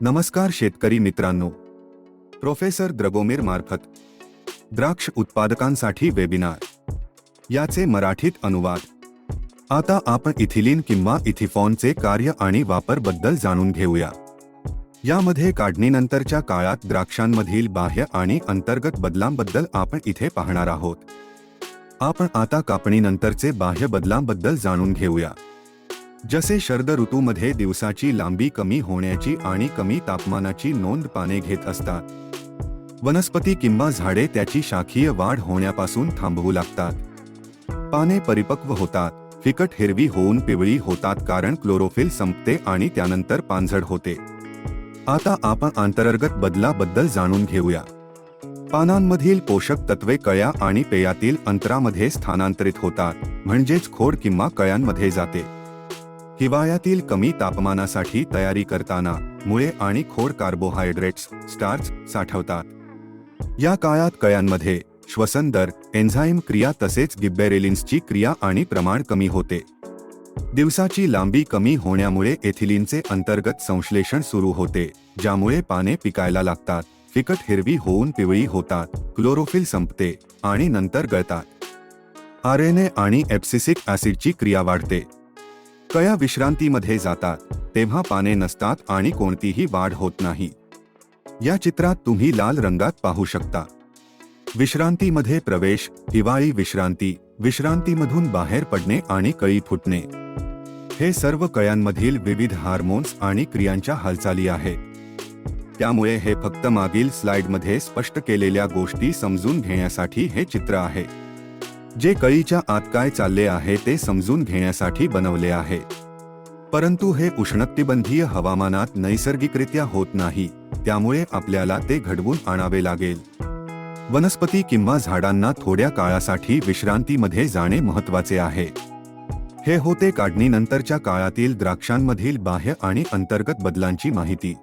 नमस्कार शेतकरी मित्रांनो. प्रोफेसर द्रगोमीर मार्फत द्राक्ष उत्पादकांसाठी वेबिनार. याचे मराठीत अनुवाद. आता आपण इथिलीन किंवा इथिफॉनचे कार्य आणि वापरबद्दल जाणून घेऊया. यामध्ये काढणीनंतरच्या काळात द्राक्षांमधील बाह्य आणि अंतर्गत बदलांबद्दल आपण इथे पाहणार आहोत. आपण आता कापणीनंतरचे बाह्य बदलांबद्दल जाणून घेऊया. जसे शरद ऋतूमध्ये दिवसाची लांबी कमी होण्याची आणि कमी तापमानाची नोंद पाने घेत असतात. वनस्पती किंवा झाडे त्याची शाखीय वाढ होण्यापासून थांबवू लागतात. पाने परिपक्व होतात फिकट हिरवी होऊन पिवळी होतात कारण क्लोरोफिल संपते आणि त्यानंतर पानझड होते. आता आपण अंतर्गत बदलाबद्दल जाणून घेऊया. पानांमधील पोषक तत्वे कळ्या आणि पेयातील अंतरामध्ये स्थानांतरित होतात म्हणजेच खोड किंवा कळ्यांमध्ये जाते. हिवाळ्यातील कमी तापमानासाठी तयारी करताना मुळे आणि खोड कार्बोहायड्रेट्स स्टार्च साठवतात. या काळात कळ्यांमध्ये श्वसन दर एन्झाईम क्रिया तसेच गिब्बेरेलिन्सची क्रिया आणि प्रमाण कमी होते. दिवसाची लांबी कमी होण्यामुळे एथिलीनचे अंतर्गत संश्लेषण सुरू होते ज्यामुळे पाने पिकायला लागतात फिकट हिरवी होऊन पिवळी होतात क्लोरोफिल संपते आणि नंतर गळतात. आरएनए आणि एप्सिसिक ऍसिडची क्रिया वाढते. कया विश्रांतीमध्ये जातात तेव्हा पाने नसतात आणि कोणतीही वाढ होत नाही. या चित्रात तुम्ही लाल रंगात पाहू शकता. विश्रांतीमध्ये प्रवेश हिवाळी विश्रांती विश्रांतीमधून बाहेर पडणे आणि कळी फुटणे. हे सर्व कळ्यांमधील विविध हार्मोन्स आणि क्रियांच्या हालचाली आहेत. त्यामुळे हे फक्त मागील स्लाइडमध्ये स्पष्ट केलेल्या गोष्टी समजून घेण्यासाठी हे चित्र आहे. जे कळीच्या आत काय चालले आहे ते समजून घेण्यासाठी बनवले आहे. परंतु हे उष्णकटिबंधीय हवामानात नैसर्गिकरित्या होत नाही त्यामुळे आपल्याला ते घडवून आणावे लागेल. वनस्पती किंवा झाडांना थोड्या काळासाठी विश्रांतीमध्ये जाणे महत्त्वाचे आहे. हे होते काढणीनंतरच्या काळातील द्राक्षांमधील बाह्य आणि अंतर्गत बदलांची माहिती.